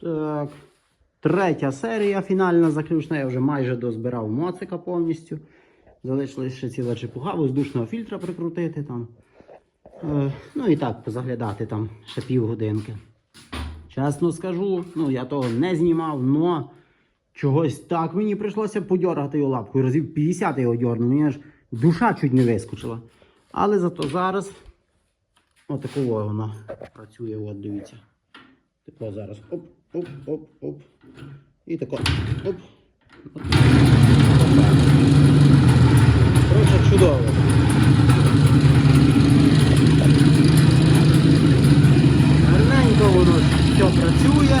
Так. Третя серія, фінальна заключна. Я вже майже дозбирав моцика повністю. Залишилась ще ціла чепуха, воздушного фільтра прикрутити там. Е, ну і так, позаглядати там ще півгодинки. Чесно скажу, ну я того не знімав, но чогось так мені прийшлося подьоргати його лапкою. Разів 50 його дьорнув, мені аж душа чуть не вискочила. Але зато зараз отаково воно працює, от дивіться. Тако зараз. Оп, оп, оп, оп. І тако. Оп. От. Коротше, чудово. Гарненько воно все працює.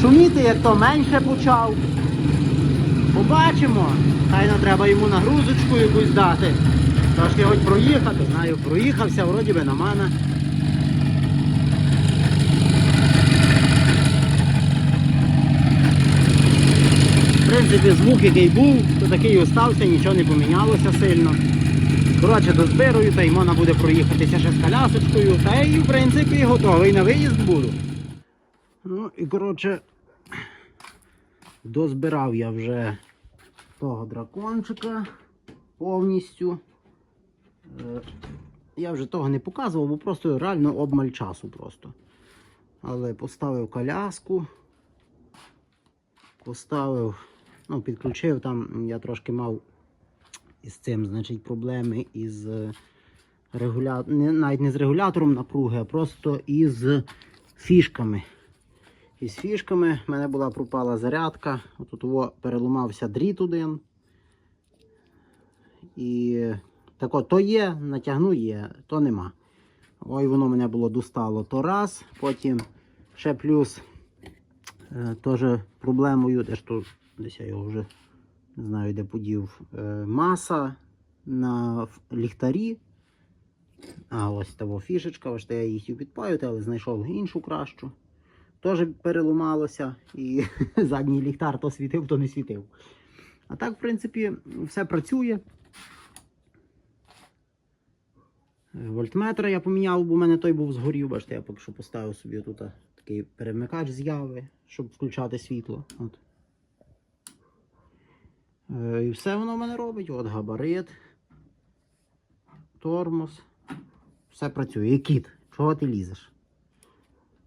Шуміти, як то менше почав. Побачимо. Хай не треба йому нагрузочку якусь дати. Трошки хоч проїхати, знаю, проїхався, вроді би на мене. В принципі, звук, який був, то такий і остався, нічого не помінялося сильно. Коротше, дозбирую, та й можна буде проїхатися ще з колясочкою, та й в принципі готовий на виїзд буду. Ну і коротше, дозбирав я вже того дракончика повністю. Е, Я вже того не показував, бо просто реально обмаль часу просто. Але поставив коляску, поставив, ну, підключив там, я трошки мав із цим, значить, проблеми із регулятором, навіть не з регулятором напруги, а просто із фішками. Із фішками в мене була пропала зарядка. Отут во переламався дріт один. І так от, то є, натягну є, то нема. Ой, воно мене було достало то раз, потім ще плюс е, теж проблемою, де ж тут, десь я його вже не знаю, де подів, е, маса на ліхтарі. А ось того фішечка, ось я хотів підпаювати, але знайшов іншу кращу. Теж переламалося, і задній ліхтар то світив, то не світив. А так, в принципі, все працює. Е, Вольтметр я поміняв, бо в мене той був згорів. Бачите, я поки що поставив собі тут такий перемикач з'яви, щоб включати світло. От. Е, І все воно в мене робить. От габарит, тормоз. Все працює. І кіт, чого ти лізеш?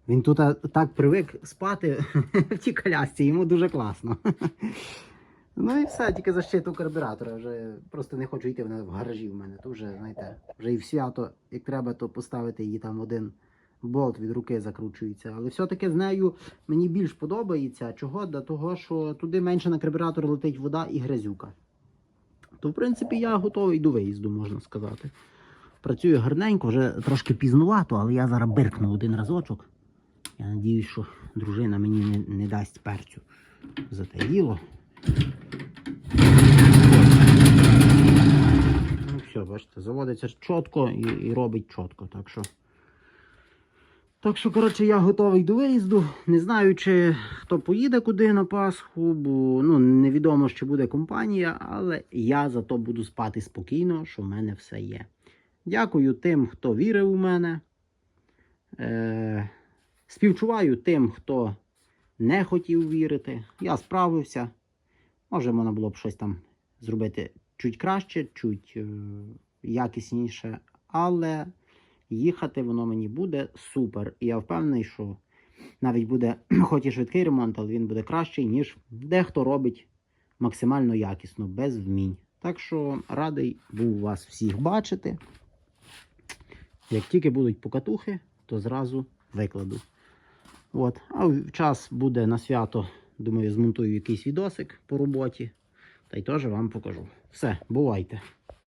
Він тут так привик спати в тій колясці, йому дуже класно. Ну і все, тільки защиту карбюратора. Вже просто не хочу йти вона в гаражі в мене. То вже, знаєте, вже і в свято, як треба, то поставити її там один болт від руки закручується. Але все-таки з нею мені більш подобається. Чого? До того, що туди менше на карбюратор летить вода і грязюка. То, в принципі, я готовий до виїзду, можна сказати. Працюю гарненько, вже трошки пізнувато, але я зараз биркну один разочок. Я надіюсь, що дружина мені не, не дасть перцю за те діло. Ну, все, бачите, заводиться чітко і, і робить чітко. Так що, так що, коротше, я готовий до виїзду. Не знаю, чи хто поїде куди на Пасху, бо ну, невідомо, чи буде компанія, але я зато буду спати спокійно, що в мене все є. Дякую тим, хто вірив у мене. Е, співчуваю тим, хто не хотів вірити. Я справився. Може, можна було б щось там зробити чуть краще, чуть е, якісніше, але їхати воно мені буде супер. І я впевнений, що навіть буде, хоч і швидкий ремонт, але він буде кращий, ніж дехто робить максимально якісно, без вмінь. Так що радий був вас всіх бачити. Як тільки будуть покатухи, то зразу викладу. От. А час буде на свято, думаю, змонтую якийсь відосик по роботі. Та й теж вам покажу. Все, бувайте.